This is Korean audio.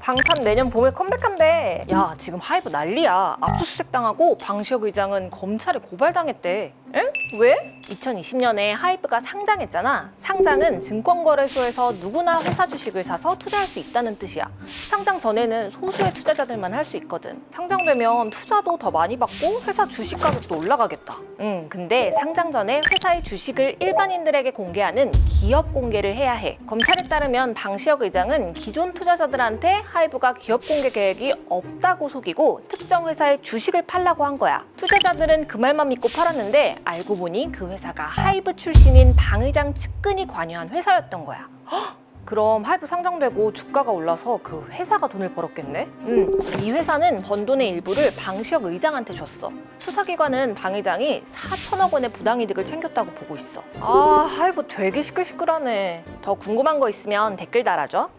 방탄 내년 봄에 컴백한대. 야, 지금 하이브 난리야. 압수수색 당하고 방시혁 의장은 검찰에 고발당했대. 응? 왜? 2020년에 하이브가 상장했잖아. 상장은 증권거래소에서 누구나 회사 주식을 사서 투자할 수 있다는 뜻이야. 상장 전에는 소수의 투자자들만 할 수 있거든. 상장되면 투자도 더 많이 받고 회사 주식 가격도 올라가겠다. 응, 근데 상장 전에 회사의 주식을 일반인들에게 공개하는 기업 공개를 해야 해. 검찰에 따르면 방시혁 의장은 기존 투자자들한테 하이브가 기업 공개 계획이 없다고 속이고 특정 회사의 주식을 팔라고 한 거야. 투자자들은 그 말만 믿고 팔았는데 알고 보니 그 회사가 하이브 출신인 방 의장 측근이 관여한 회사였던 거야. 헉! 그럼 하이브 상장되고 주가가 올라서 그 회사가 돈을 벌었겠네? 응. 이 회사는 번 돈의 일부를 방시혁 의장한테 줬어. 수사기관은 방 의장이 4천억 원의 부당이득을 챙겼다고 보고 있어. 아, 하이브 되게 시끌시끌하네. 더 궁금한 거 있으면 댓글 달아줘.